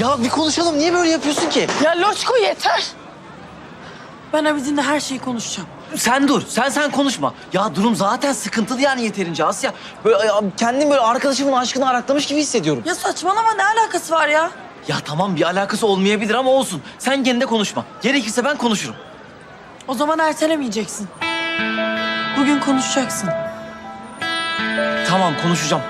Ya bir konuşalım. Niye böyle yapıyorsun ki? Ya Loçko yeter. Ben Abidin'le her şeyi konuşacağım. Sen dur. Sen sen konuşma. Ya durum zaten sıkıntılı yani yeterince Asya. Böyle ya, kendim böyle arkadaşımın aşkını araklamış gibi hissediyorum. Ya saçmalama ne alakası var ya? Ya tamam bir alakası olmayabilir ama olsun. Sen gene de konuşma. Gerekirse ben konuşurum. O zaman ertelemeyeceksin. Bugün konuşacaksın. Tamam konuşacağım.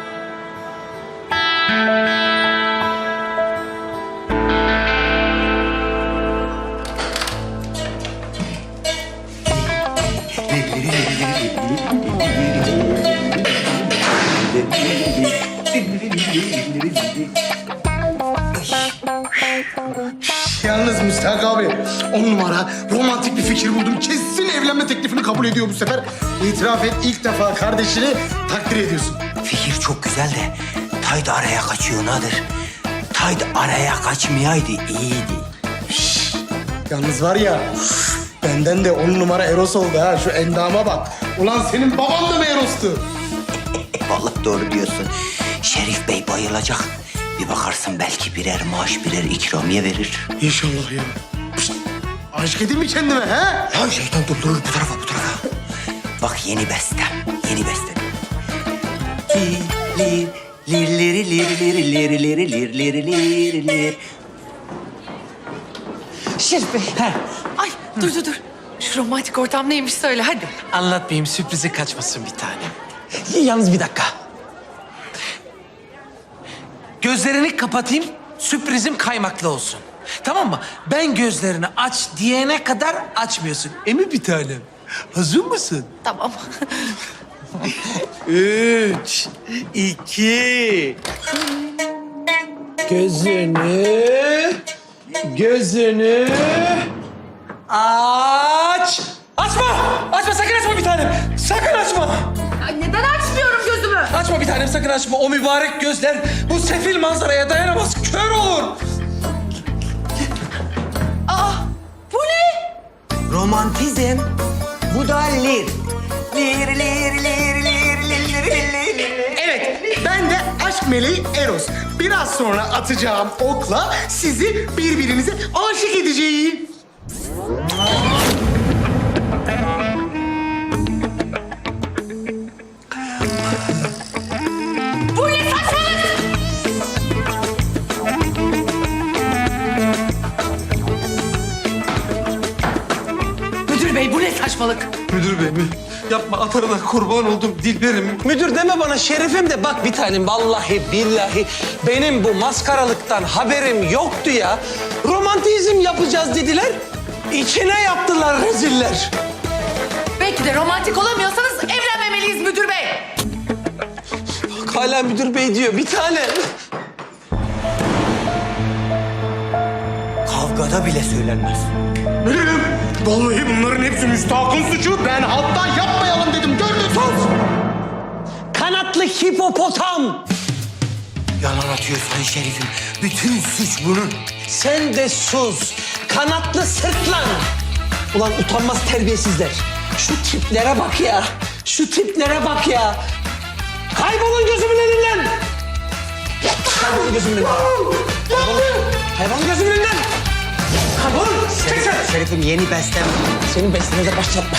Müstahak abi on numara romantik bir fikir buldum. Kesin evlenme teklifini kabul ediyor bu sefer. İtiraf et ilk defa kardeşini takdir ediyorsun. Fikir çok güzel de Tayt araya kaçıyor nedir? Tayt araya kaçmayaydı iyiydi. Yalnız var ya benden de on numara Eros oldu ha şu endama bak. Ulan senin baban da mı Eros'tu? Vallahi doğru diyorsun. Şerif Bey bayılacak. Bir bakarsın belki birer maaş birer ikramiye verir. İnşallah ya. Pişt, aşk edeyim mi kendime ha? Ya şeytan durdurur bu tarafa bu tarafa. Bak yeni bestem, yeni bestem. Lir, lir, lirleri, lirleri, lirleri, lirleri, lirleri. Şerif Bey. Ay dur dur dur. Şu romantik ortam neymiş söyle hadi. Anlatmayayım sürprizi kaçmasın bir tanem. Yalnız bir dakika. Gözlerini kapatayım, sürprizim kaymaklı olsun. Tamam mı? Ben gözlerini aç diyene kadar açmıyorsun. Emi bir tanem. Hazır mısın? Tamam. Üç, iki... Gözünü, gözünü aç. Açma! Açma sakın açma bir tanem. Sakın açma. neden açmıyorum Açma bir tanem sakın açma. O mübarek gözler bu sefil manzaraya dayanamaz. Kör olur. Aa bu ne? Romantizm. Bu da. Lir, lir, lir, lir, lir, lir, lir, lir. Evet ben de aşk meleği Eros. Biraz sonra atacağım okla sizi birbirinize aşık edeceğim. Müdür bey mi? Yapma atarına kurban oldum Dilberim. Müdür deme bana şerefim de bak bir tanem vallahi billahi benim bu maskaralıktan haberim yoktu ya. Romantizm yapacağız dediler. İçine yaptılar reziller. Belki de romantik olamıyorsanız evlenmemeliyiz müdür bey. Bak hala müdür bey diyor bir tane. Kavgada bile söylenmez. Müdürüm vallahi bunların hepsi müstahakın suçu. Ben hatta yapmayalım dedim gördün sus. Kanatlı hipopotam. Yalan atıyorsun Şerif'im. Bütün suç bunun. Sen de sus. Kanatlı sırtlan. Ulan utanmaz terbiyesizler. Şu tiplere bak ya. Şu tiplere bak ya. Kaybolun gözümün önünden. Kaybolun gözümün önünden. Kaybolun, gözümün önünden. Kaybolun. Çık sen. Şerif'im yeni bestem. Senin bestenize başlatma.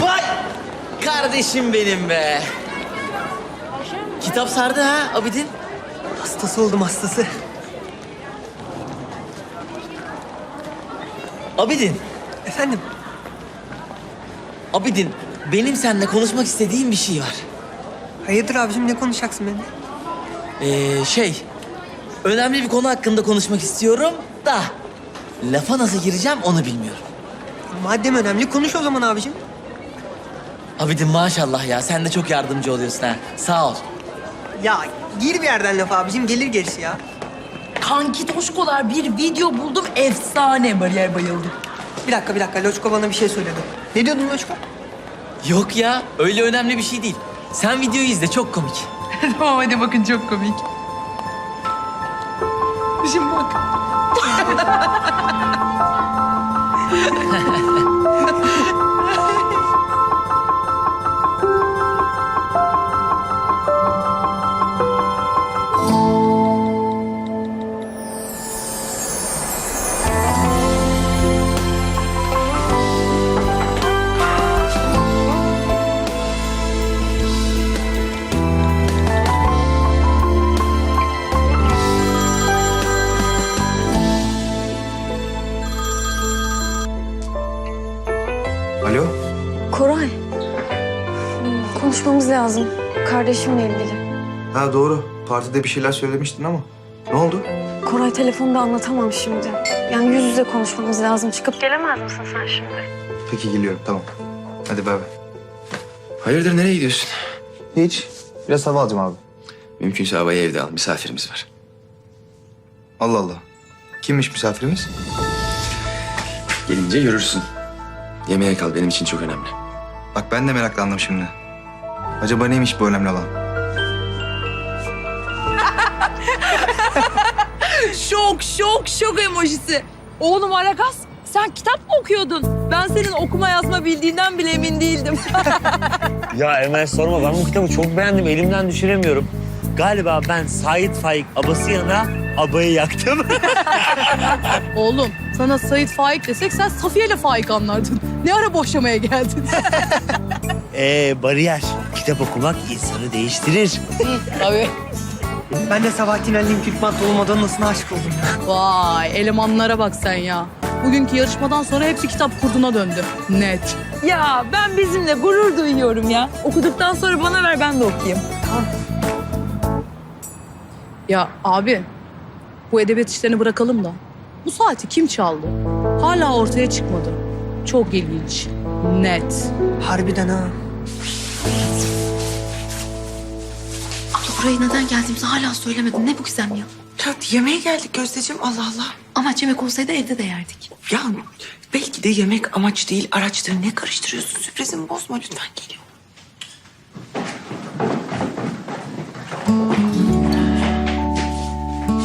Vay! Kardeşim benim be. Kitap sardı ha Abidin. Hastası oldum hastası. Abidin. Efendim? Abidin, benim seninle konuşmak istediğim bir şey var. Hayırdır abicim ne konuşacaksın benimle? Ee, şey, önemli bir konu hakkında konuşmak istiyorum da... ...lafa nasıl gireceğim onu bilmiyorum. Madem önemli konuş o zaman abicim. Abidin maşallah ya, sen de çok yardımcı oluyorsun ha. Sağ ol. Ya gir bir yerden laf abicim gelir gerisi ya. Kanki toşkolar bir video buldum efsane. Bariyer bayıldım. Bir dakika bir dakika Loçko bana bir şey söyledi. Ne diyordun Loçko? Yok ya, öyle önemli bir şey değil. Sen videoyu izle, çok komik. tamam hadi bakın çok komik. Şimdi bak. Konuşmamız lazım. Kardeşimle ilgili. Ha doğru. Partide bir şeyler söylemiştin ama. Ne oldu? Koray telefonda anlatamam şimdi. Yani yüz yüze konuşmamız lazım. Çıkıp gelemez misin sen şimdi? Peki geliyorum tamam. Hadi bay bay. Hayırdır nereye gidiyorsun? Hiç. Biraz hava alacağım abi. Mümkünse havayı evde al. Misafirimiz var. Allah Allah. Kimmiş misafirimiz? Gelince görürsün. Yemeğe kal benim için çok önemli. Bak ben de meraklandım şimdi. Acaba neymiş bu önemli olan? Şok şok şok emojisi. Oğlum Arakas sen kitap mı okuyordun? Ben senin okuma yazma bildiğinden bile emin değildim. Ya Emel sorma ben bu kitabı çok beğendim. Elimden düşüremiyorum. Galiba ben Sait Faik abası yanına abayı yaktım. Oğlum sana Sait Faik desek sen Safiye ile Faik anlardın. Ne ara boşamaya geldin? Ee bariyer. Kitap okumak insanı değiştirir. Tabii. Ben de Sabahattin Ali'nin Türk Pantolon Madonna'sına aşık oldum ya. Vay elemanlara bak sen ya. Bugünkü yarışmadan sonra hepsi kitap kurduna döndü. Net. Ya ben bizimle gurur duyuyorum ya. Okuduktan sonra bana ver ben de okuyayım. Ya abi bu edebiyat işlerini bırakalım da. Bu saati kim çaldı? Hala ortaya çıkmadı. Çok ilginç. Net. Harbiden ha. Abla buraya neden geldiğimizi hala söylemedin. Ne bu gizem ya? Ya yemeğe geldik Gözdeciğim Allah Allah. Amaç yemek olsaydı evde de yerdik. Ya belki de yemek amaç değil araçtır. Ne karıştırıyorsun? Sürprizimi bozma lütfen geliyor.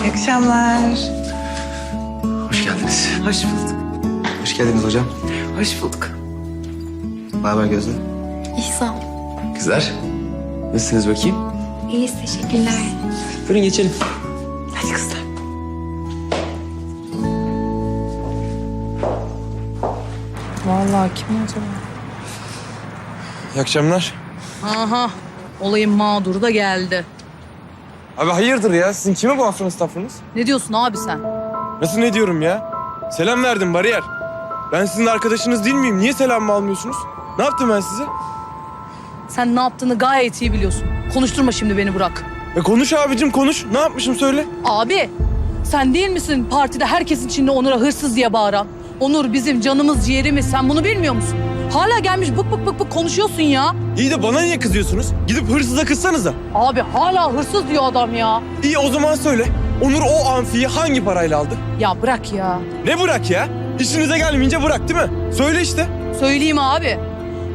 İyi akşamlar. Hoş geldiniz. Hoş bulduk. Hoş geldiniz hocam. Hoş bulduk. Ne haber Gözde? İhsan. Kızlar. Nasılsınız bakayım? İyiyiz teşekkürler. Buyurun geçelim. Hadi kızlar. Vallahi kim acaba? İyi akşamlar. Aha olayın mağduru da geldi. Abi hayırdır ya? Sizin kime bu afronuz tafronuz? Ne diyorsun abi sen? Nasıl ne diyorum ya? Selam verdim bariyer. Ben sizin arkadaşınız değil miyim? Niye selamımı almıyorsunuz? Ne yaptım ben size? Sen ne yaptığını gayet iyi biliyorsun. Konuşturma şimdi beni Burak. E konuş abicim konuş. Ne yapmışım söyle. Abi sen değil misin partide herkesin içinde Onur'a hırsız diye bağıran? Onur bizim canımız ciğerimiz sen bunu bilmiyor musun? Hala gelmiş bık bık bık bık konuşuyorsun ya. İyi de bana niye kızıyorsunuz? Gidip hırsıza kızsanıza. Abi hala hırsız diyor adam ya. İyi o zaman söyle. Onur o amfiyi hangi parayla aldı? Ya bırak ya. Ne bırak ya? İşinize gelmeyince bırak değil mi? Söyle işte. Söyleyeyim abi.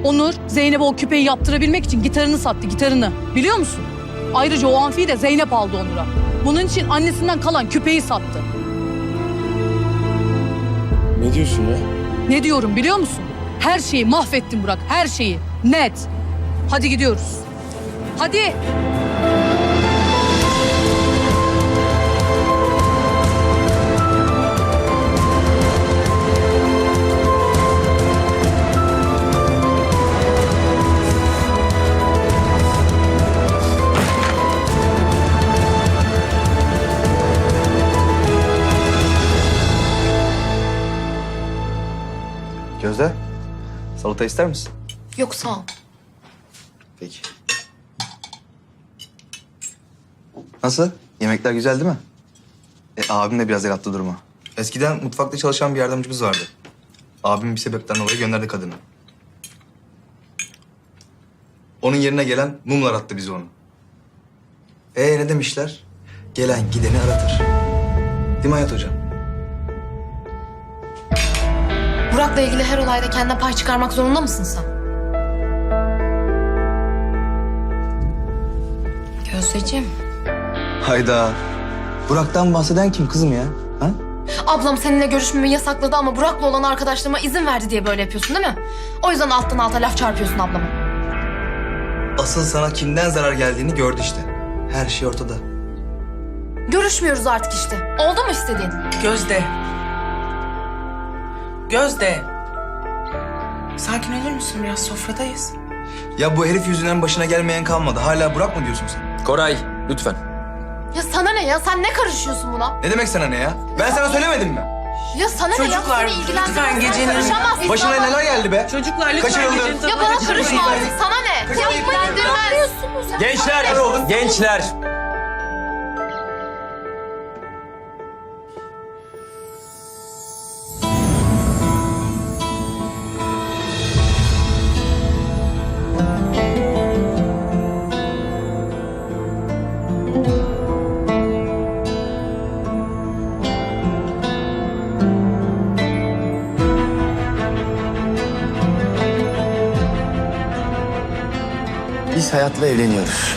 Onur Zeynep'e o küpeyi yaptırabilmek için gitarını sattı gitarını. Biliyor musun? Ayrıca o amfiyi de Zeynep aldı Onur'a. Bunun için annesinden kalan küpeyi sattı. Ne diyorsun ya? Ne diyorum biliyor musun? Her şeyi mahvettin Burak, her şeyi. Net. Hadi gidiyoruz. Hadi. Salata ister misin? Yok sağ ol. Peki. Nasıl? Yemekler güzel değil mi? E, abim de biraz el attı duruma. Eskiden mutfakta çalışan bir yardımcımız vardı. Abim bir sebepten dolayı gönderdi kadını. Onun yerine gelen mumlar attı bizi onu. E ne demişler? Gelen gideni aratır. Değil mi Hayat Hocam? Burak'la ilgili her olayda kendine pay çıkarmak zorunda mısın sen? Gözdeciğim. Hayda. Burak'tan bahseden kim kızım ya? Ha? Ablam seninle görüşmemi yasakladı ama Burak'la olan arkadaşlığıma izin verdi diye böyle yapıyorsun değil mi? O yüzden alttan alta laf çarpıyorsun ablama. Asıl sana kimden zarar geldiğini gördü işte. Her şey ortada. Görüşmüyoruz artık işte. Oldu mu istediğin? Gözde. Gözde. Sakin olur musun biraz sofradayız. Ya bu herif yüzünden başına gelmeyen kalmadı. Hala Burak mı diyorsun sen? Koray lütfen. Ya sana ne ya? Sen ne karışıyorsun buna? Ne demek sana ne ya? Ben sana söylemedim mi? Ya sana ne ya? Çocuklar, ilgilendirmez. lütfen gecenin-. Başına neler geldi be? Çocuklar lütfen Kaçırıldı. gecenin Ya bana karışma artık. Sana ne? Kaçırıldı. Yapma dedim. yapıyorsun? Gençler, gençler. Hayatla evleniyoruz.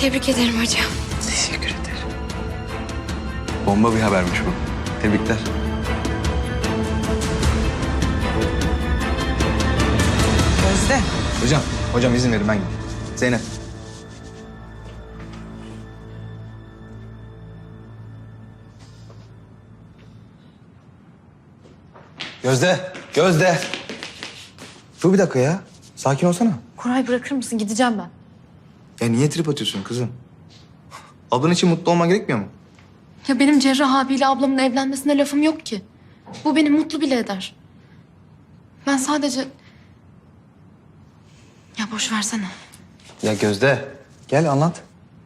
Tebrik ederim hocam. Teşekkür ederim. Bomba bir habermiş bu. Tebrikler. Gözde. Hocam, hocam izin verin ben gideyim. Zeynep. Gözde, Gözde. Dur bir dakika ya. Sakin olsana. Koray bırakır mısın? Gideceğim ben. Ya niye trip atıyorsun kızım? Ablan için mutlu olman gerekmiyor mu? Ya benim Cerrah abiyle ablamın evlenmesine lafım yok ki. Bu beni mutlu bile eder. Ben sadece... Ya boş versene. Ya Gözde, gel anlat.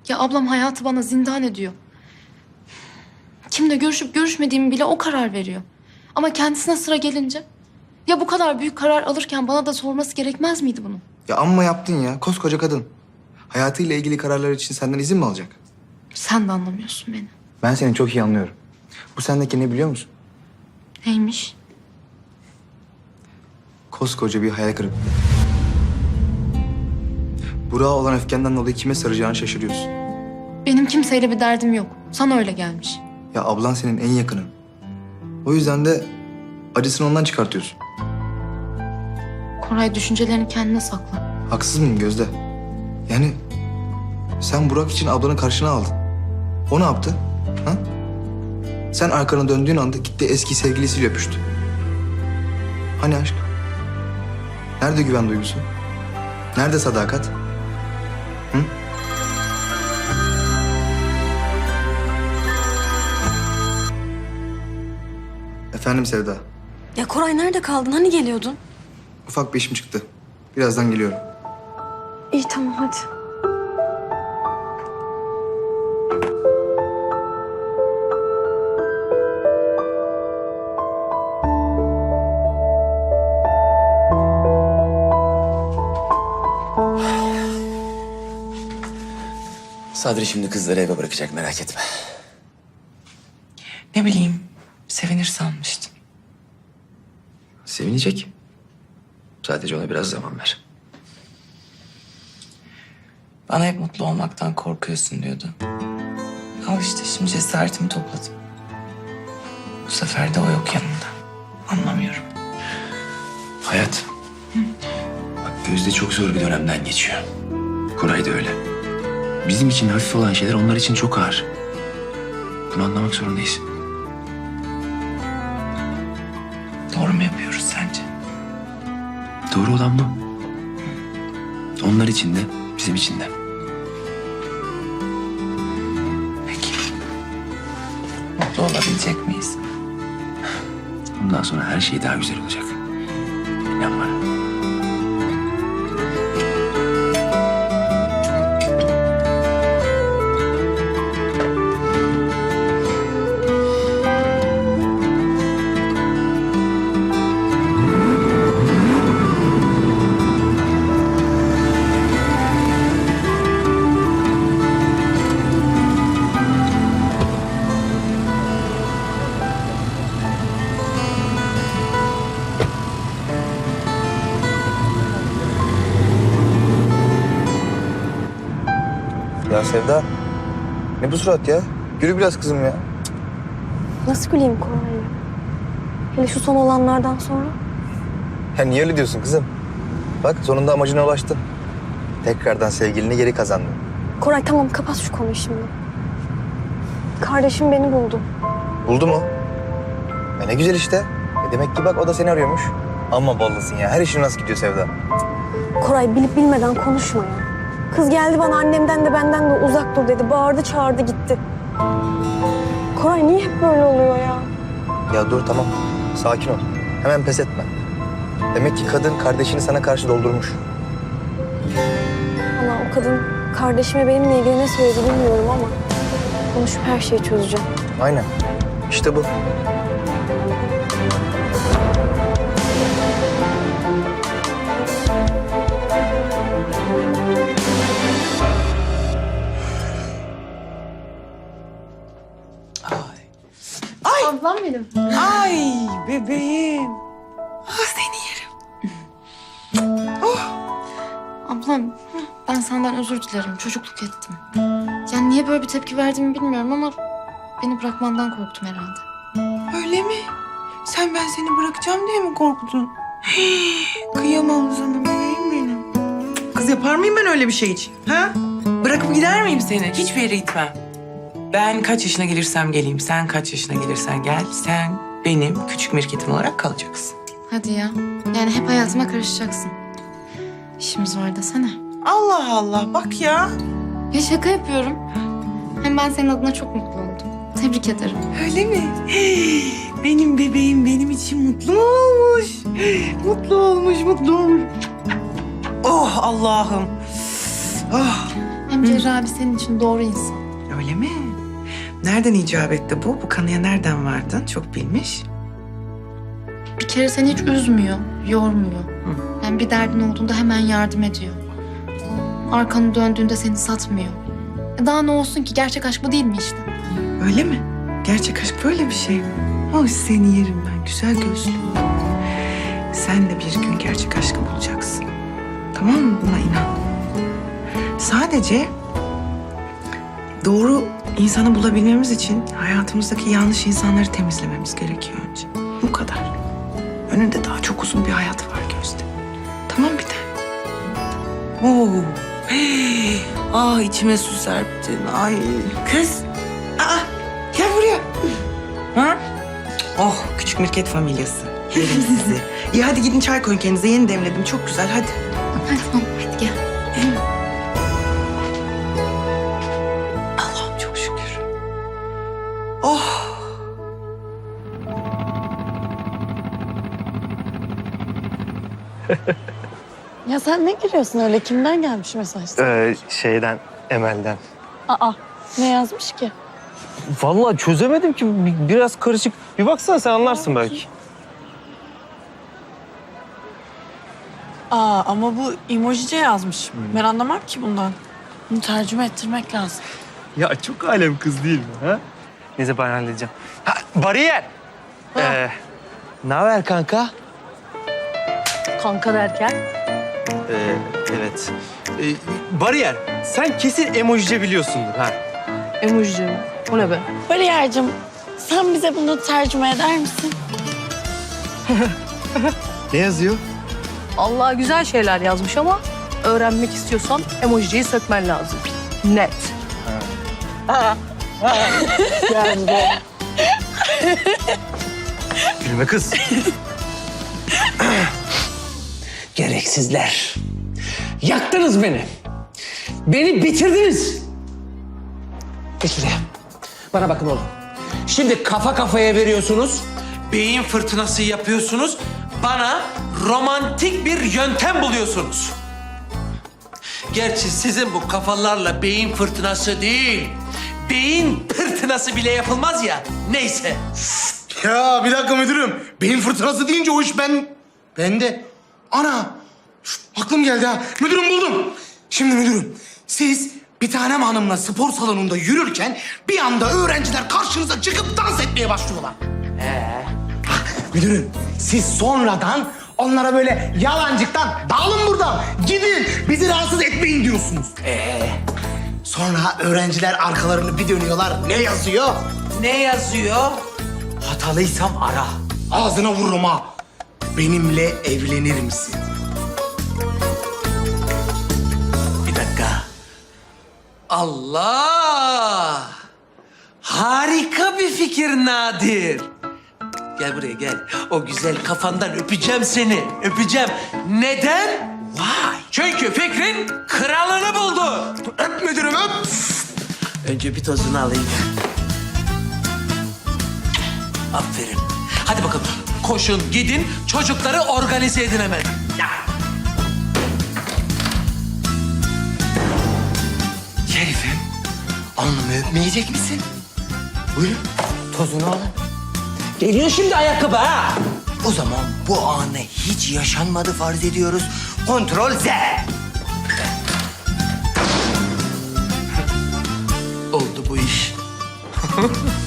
Ya ablam hayatı bana zindan ediyor. Kimle görüşüp görüşmediğimi bile o karar veriyor. Ama kendisine sıra gelince... Ya bu kadar büyük karar alırken bana da sorması gerekmez miydi bunu? Ya amma yaptın ya. Koskoca kadın. Hayatıyla ilgili kararlar için senden izin mi alacak? Sen de anlamıyorsun beni. Ben seni çok iyi anlıyorum. Bu sendeki ne biliyor musun? Neymiş? Koskoca bir hayal kırıklığı. Burak'a olan öfkenden dolayı kime saracağını şaşırıyorsun. Benim kimseyle bir derdim yok. Sana öyle gelmiş. Ya ablan senin en yakının. O yüzden de acısını ondan çıkartıyorsun. Koray düşüncelerini kendine sakla. Haksız mıyım Gözde? Yani sen Burak için ablanı karşına aldın. O ne yaptı? Ha? Sen arkana döndüğün anda gitti eski sevgilisiyle öpüştü. Hani aşk? Nerede güven duygusu? Nerede sadakat? Efendim Sevda. Ya Koray nerede kaldın? Hani geliyordun? Ufak bir işim çıktı. Birazdan geliyorum. İyi tamam hadi. Sadri şimdi kızları eve bırakacak merak etme. Ne bileyim. Sadece ona biraz zaman ver. Bana hep mutlu olmaktan korkuyorsun diyordu. Al işte şimdi cesaretimi topladım. Bu sefer de o yok yanımda. Anlamıyorum. Hayat. Bak Gözde çok zor bir dönemden geçiyor. Koray da öyle. Bizim için hafif olan şeyler onlar için çok ağır. Bunu anlamak zorundayız. Doğru mu yapıyoruz? Doğru olan bu. Onlar için de bizim için de. Peki. Mutlu olabilecek miyiz? Bundan sonra her şey daha güzel olacak. Sevda. Ne bu surat ya? Gülü biraz kızım ya. Nasıl güleyim Koray'la? Hele şu son olanlardan sonra. Ya niye öyle diyorsun kızım? Bak sonunda amacına ulaştın. Tekrardan sevgilini geri kazandın. Koray tamam kapat şu konuyu şimdi. Kardeşim beni buldu. Buldu mu? E ne güzel işte. E demek ki bak o da seni arıyormuş. Ama ballısın ya. Her işin nasıl gidiyor Sevda? Koray bilip bilmeden konuşma ya. Kız geldi bana annemden de benden de uzak dur dedi. Bağırdı çağırdı gitti. Koray niye hep böyle oluyor ya? Ya dur tamam. Sakin ol. Hemen pes etme. Demek ki kadın kardeşini sana karşı doldurmuş. Valla o kadın kardeşime benimle ilgili ne söyledi bilmiyorum ama konuşup her şeyi çözeceğim. Aynen. İşte bu. Benim. Ay bebeğim. Ah seni yerim. Ablam ben senden özür dilerim. Çocukluk ettim. Yani niye böyle bir tepki verdiğimi bilmiyorum ama beni bırakmandan korktum herhalde. Öyle mi? Sen ben seni bırakacağım diye mi korktun? Kıyamam sana bebeğim benim. Kız yapar mıyım ben öyle bir şey hiç? Ha? Bırakıp gider miyim seni? Hiçbir yere gitmem. Ben kaç yaşına gelirsem geleyim, sen kaç yaşına gelirsen gel, sen benim küçük mirketim olarak kalacaksın. Hadi ya. Yani hep hayatıma karışacaksın. İşimiz var desene. Allah Allah bak ya. Ya şaka yapıyorum. Hem ben senin adına çok mutlu oldum. Tebrik ederim. Öyle mi? Benim bebeğim benim için mutlu mu olmuş. Mutlu olmuş, mutlu olmuş. Oh Allah'ım. Oh. Hem Cerrah abi senin için doğru insan. Öyle mi? Nereden icap etti bu? Bu kanıya nereden vardın? Çok bilmiş. Bir kere seni hiç üzmüyor, yormuyor. Yani bir derdin olduğunda hemen yardım ediyor. Arkanı döndüğünde seni satmıyor. E Daha ne olsun ki gerçek aşk bu değil mi işte? Öyle mi? Gerçek aşk böyle bir şey. Oh seni yerim ben güzel gözlü. Sen de bir gün gerçek aşkı bulacaksın. Tamam mı? Buna inan. Sadece doğru insanı bulabilmemiz için hayatımızdaki yanlış insanları temizlememiz gerekiyor önce. Bu kadar. Önünde daha çok uzun bir hayat var Gözde. Tamam bir de. Oo. Hey. Ah içime su serptin. Ay kız. Aa gel buraya. Ha? Oh küçük mirket familyası. Yerim sizi. İyi hadi gidin çay koyun kendinize. Yeni demledim. Çok güzel hadi. Hadi tamam hadi gel. Ya sen ne giriyorsun öyle? Kimden gelmiş mesaj? Ee, şeyden, Emel'den. Aa ne yazmış ki? Vallahi çözemedim ki. Bi- Biraz karışık. Bir baksana sen anlarsın belki. Aa ama bu emojice yazmış. Ben anlamam ki bundan. Bunu tercüme ettirmek lazım. Ya çok alem kız değil mi ha? Neyse ben halledeceğim. Ha, bariyer. Ee, ne haber kanka? Kanka derken? Ee, evet. Ee, bariyer, sen kesin emojice biliyorsundur ha. Emojice mi? O ne be? Bariyer'cim sen bize bunu tercüme eder misin? Ne yazıyor? Allah güzel şeyler yazmış ama öğrenmek istiyorsan emojiyi sökmen lazım. Net. Gülme kız. Gereksizler. Yaktınız beni. Beni bitirdiniz. Geç şuraya. Bana bakın oğlum. Şimdi kafa kafaya veriyorsunuz. Beyin fırtınası yapıyorsunuz. Bana romantik bir yöntem buluyorsunuz. Gerçi sizin bu kafalarla beyin fırtınası değil, beyin fırtınası bile yapılmaz ya. Neyse. Ya bir dakika müdürüm. Beyin fırtınası deyince o iş ben... Bende. Ana. Aklım geldi ha. Müdürüm buldum. Şimdi müdürüm siz bir tanem hanımla spor salonunda yürürken bir anda öğrenciler karşınıza çıkıp dans etmeye başlıyorlar. Ee? Müdürüm siz sonradan onlara böyle yalancıktan dağılın buradan gidin bizi rahatsız etmeyin diyorsunuz. Ee? Sonra öğrenciler arkalarını bir dönüyorlar. Ne yazıyor? Ne yazıyor? Hatalıysam ara. Ağzına vururum ha. Benimle evlenir misin? Bir dakika. Allah! Harika bir fikir Nadir. Gel buraya gel. O güzel kafandan öpeceğim seni. Öpeceğim. Neden? Vay. Çünkü fikrin kralını buldu. Öp müdürüm öp. Önce bir tozunu alayım. Aferin. Hadi bakalım koşun gidin çocukları organize edin hemen. Şerifim, alnımı öpmeyecek misin? Buyurun, tozunu alın. Geliyor şimdi ayakkabı ha. O zaman bu anı hiç yaşanmadı farz ediyoruz. Kontrol Z. Oldu bu iş.